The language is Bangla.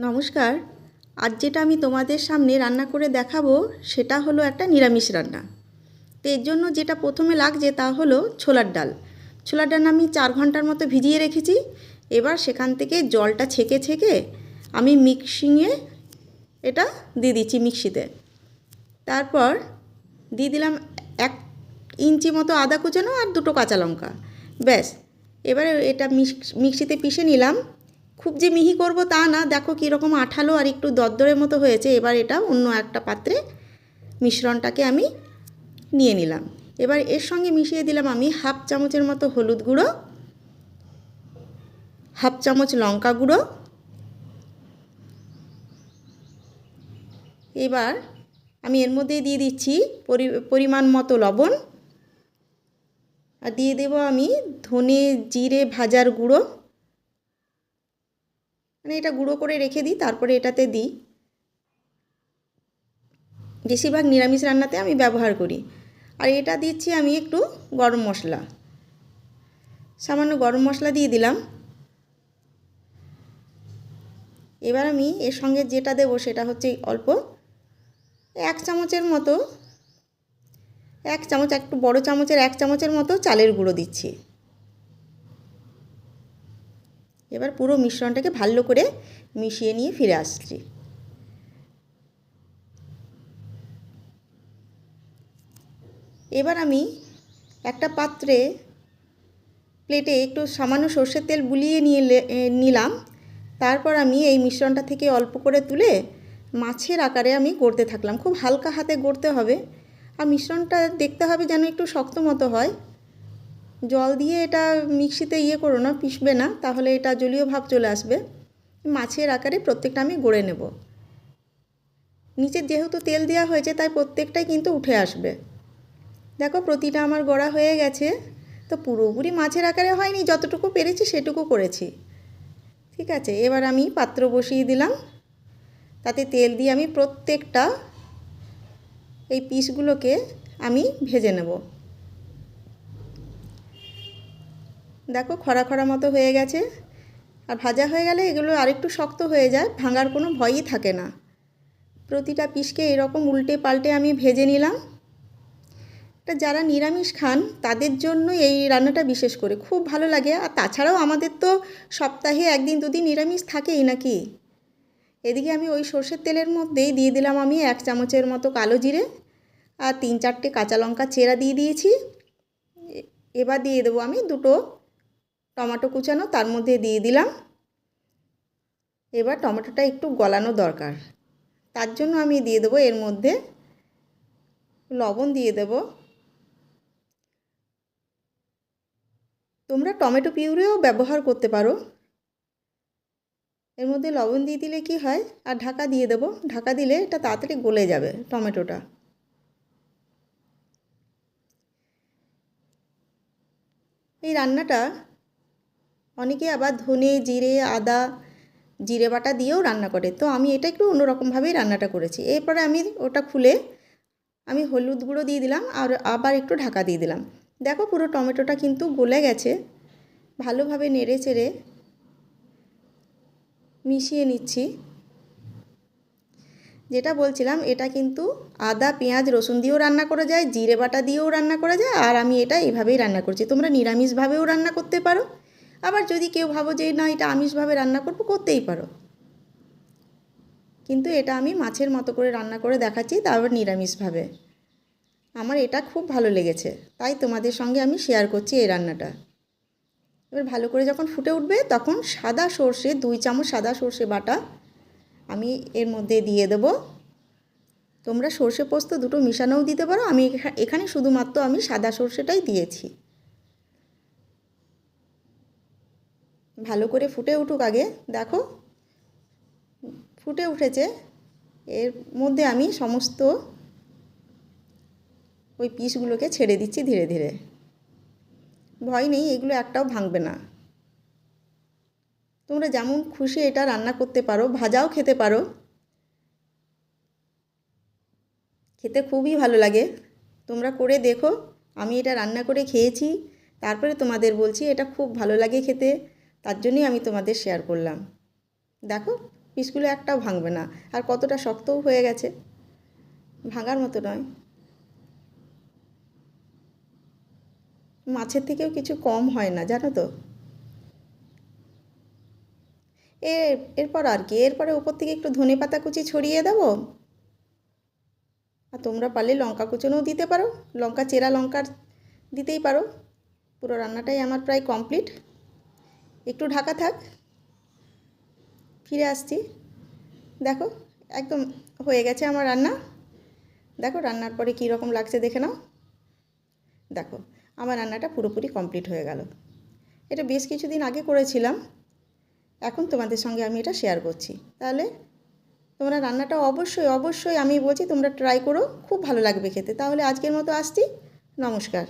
নমস্কার। আজ যেটা আমি তোমাদের সামনে রান্না করে দেখাবো, সেটা হলো একটা নিরামিষ রান্না। তো এর জন্য যেটা প্রথমে লাগছে তা হলো ছোলার ডাল। ছোলার ডাল আমি চার ঘণ্টার মতো ভিজিয়ে রেখেছি। এবার সেখান থেকে জলটা ছেঁকে ছেঁকে আমি মিক্সিংয়ে এটা দিয়ে দিচ্ছি মিক্সিতে। তারপর দিয়ে দিলাম এক ইঞ্চি মতো আদা কুচানো আর দুটো কাঁচা লঙ্কা। ব্যাস, এবারে এটা মিক্স- মিক্সিতে পিষে নিলাম। খুব যে মিহি করব তা না, দেখো কীরকম আঠালো আর একটু দরদরের মতো হয়েছে। এবার এটা অন্য একটা পাত্রে মিশ্রণটাকে আমি নিয়ে নিলাম। এবার এর সঙ্গে মিশিয়ে দিলাম আমি হাফ চামচের মতো হলুদ গুঁড়ো, হাফ চামচ লঙ্কা গুঁড়ো। এবার আমি এর মধ্যে দিয়ে দিচ্ছি পরি- পরিমাণ মতো লবণ। আর দিয়ে দেবো আমি ধনে জিরে ভাজার গুঁড়ো। মানে এটা গুঁড়ো করে রেখে দিই, তারপরে এটাতে দিই। বেশিরভাগ নিরামিষ রান্নাতে আমি ব্যবহার করি। আর এটা দিচ্ছি আমি একটু গরম মশলা। সামান্য গরম মশলা দিয়ে দিলাম। এবার আমি এর সঙ্গে যেটা দেবো সেটা হচ্ছে অল্প এক চামচের মতো, এক চামচ, একটু বড় চামচের, এক চামচের মতো চালের গুঁড়ো দিচ্ছি। এবার পুরো মিশ্রণটাকে ভালো করে মিশিয়ে নিয়ে ফিরে আসছি। এবার আমি একটা পাত্রে প্লেটে একটু সামান্য সর্ষের তেল বুলিয়ে নিয়ে নিলাম। তারপর আমি এই মিশ্রণটা থেকে অল্প করে তুলে মাছের আকারে আমি গড়তে থাকলাম। খুব হালকা হাতে গড়তে হবে। আর মিশ্রণটা দেখতে হবে যেন একটু শক্ত মতো হয়। জল দিয়ে এটা মিক্সিতে ইয়ে করো না, পিষবে না, তাহলে এটা জলীয় ভাব চলে আসবে। মাছের আকারে প্রত্যেকটা আমি গড়ে নেব। নিচে যেহেতু তেল দেওয়া হয়েছে, তাই প্রত্যেকটাই কিন্তু উঠে আসবে। দেখো, প্রতিটা আমার গড়া হয়ে গেছে। তো পুরোপুরি মাছের আকারে হয়নি, যতটুকু পেরেছি সেটুকু করেছি। ঠিক আছে, এবার আমি পাত্র বসিয়ে দিলাম। তাতে তেল দিয়ে আমি প্রত্যেকটা এই পিসগুলোকে আমি ভেজে নেব। দেখো খরা খরা মতো হয়ে গেছে। আর ভাজা হয়ে গেলে এগুলো আরেকটু শক্ত হয়ে যায়, ভাঙার কোনো ভয়ই থাকে না। প্রতিটা পিসকে এরকম উল্টে পাল্টে আমি ভেজে নিলাম। এটা যারা নিরামিষ খান, তাদের জন্য এই রান্নাটা বিশেষ করে খুব ভালো লাগে। আর তাছাড়াও আমাদের তো সপ্তাহে একদিন দুদিন নিরামিষ থাকেই নাকি? এদিকে আমি ওই সর্ষের তেলের মধ্যেই দিয়ে দিলাম আমি এক চামচের মতো কালো জিরে আর তিন চারটে কাঁচা লঙ্কা চেরা দিয়ে দিয়েছি। এবার দিয়ে দেবো আমি দুটো টমেটো কুচানো, তার মধ্যে দিয়ে দিলাম। এবার টমেটোটা একটু গলানো দরকার। তার জন্য আমি দিয়ে দেবো এর মধ্যে লবণ দিয়ে দেবো। তোমরা টমেটো পিউরেও ব্যবহার করতে পারো। এর মধ্যে লবণ দিয়ে দিলে কি হয়? আর ঢাকা দিয়ে দেবো। ঢাকা দিলে এটা তাড়াতাড়ি গলে যাবে টমেটোটা। এই রান্নাটা অনেকে আবার ধনে, জিরে, আদা, জিরে বাটা দিয়েও রান্না করে। তো আমি এটা একটু অন্যরকমভাবেই রান্নাটা করেছি। এরপরে আমি ওটা খুলে আমি হলুদ গুঁড়ো দিয়ে দিলাম আর আবার একটু ঢাকা দিয়ে দিলাম। দেখো পুরো টমেটোটা কিন্তু গলে গেছে। ভালোভাবে নেড়ে চেড়ে মিশিয়ে নিচ্ছি। যেটা বলছিলাম, এটা কিন্তু আদা, পেঁয়াজ, রসুন দিয়েও রান্না করা যায়, জিরে বাটা দিয়েও রান্না করা যায়, আর আমি এটা এইভাবেই রান্না করছি। তোমরা নিরামিষভাবেও রান্না করতে পারো। আবার যদি কেউ ভাবো যে না, এটা আমিষভাবে রান্না করব, করতেই পারো। কিন্তু এটা আমি মাছের মতো করে রান্না করে দেখাচ্ছি তারপর নিরামিষভাবে। আমার এটা খুব ভালো লেগেছে। তাই তোমাদের সঙ্গে আমি শেয়ার করছি এই রান্নাটা। এবার ভালো করে যখন ফুটে উঠবে, তখন সাদা সর্ষে, দুই চামচ সাদা সর্ষে বাটা আমি এর মধ্যে দিয়ে দেব। তোমরা সর্ষে পোস্ত দুটো মিশানোও দিতে পারো। আমি এখা- এখানে শুধুমাত্র আমি সাদা সর্ষেটাই দিয়েছি। ভালো করে ফুটে উঠুক আগে, দেখো। ফুটে উঠেছে। এর মধ্যে আমি সমস্ত ওই পিসগুলোকে ছেড়ে দিচ্ছি ধীরে ধীরে। ভয় নেই, এগুলো একটাও ভাঙবে না। তোমরা যেমন খুশি এটা রান্না করতে পারো, ভাজাও খেতে পারো। খেতে খুবই ভালো লাগে। তোমরা করে দেখো, আমি এটা রান্না করে খেয়েছি, তারপরে তোমাদের বলছি এটা খুব ভালো লাগে খেতে। তার জন্যই আমি তোমাদের শেয়ার করলাম। দেখো, পিসগুলো একটাও ভাঙবে না, আর কতটা শক্তও হয়ে গেছে। ভাঙার মতো নয়। মাছের থেকেও কিছু কম হয় না, জানো তো? এ, এরপর আর কি, এরপরে উপর থেকে একটু ধনে পাতা কুচি ছড়িয়ে দেবো। আর তোমরা পারলে লঙ্কা কুচনোও দিতে পারো, লঙ্কা, চেরা লঙ্কার দিতেই পারো। পুরো রান্নাটাই আমার প্রায় কমপ্লিট একটু ঢাকা থাক। ফিরে আসছি। দেখো, একদম হয়ে গেছে আমার রান্না। দেখো রান্নার পরে কী রকম লাগছে দেখে নাও। দেখো, আমার রান্নাটা পুরোপুরি কমপ্লিট হয়ে গেল। এটা বেশ কিছুদিন আগে করেছিলাম। এখন তোমাদের সঙ্গে আমি এটা শেয়ার করছি। তাহলে তোমরা রান্নাটা অবশ্যই অবশ্যই আমি বলছি তোমরা ট্রাই করো। খুব ভালো লাগবে খেতে। তাহলে আজকের মতো আসছি। নমস্কার।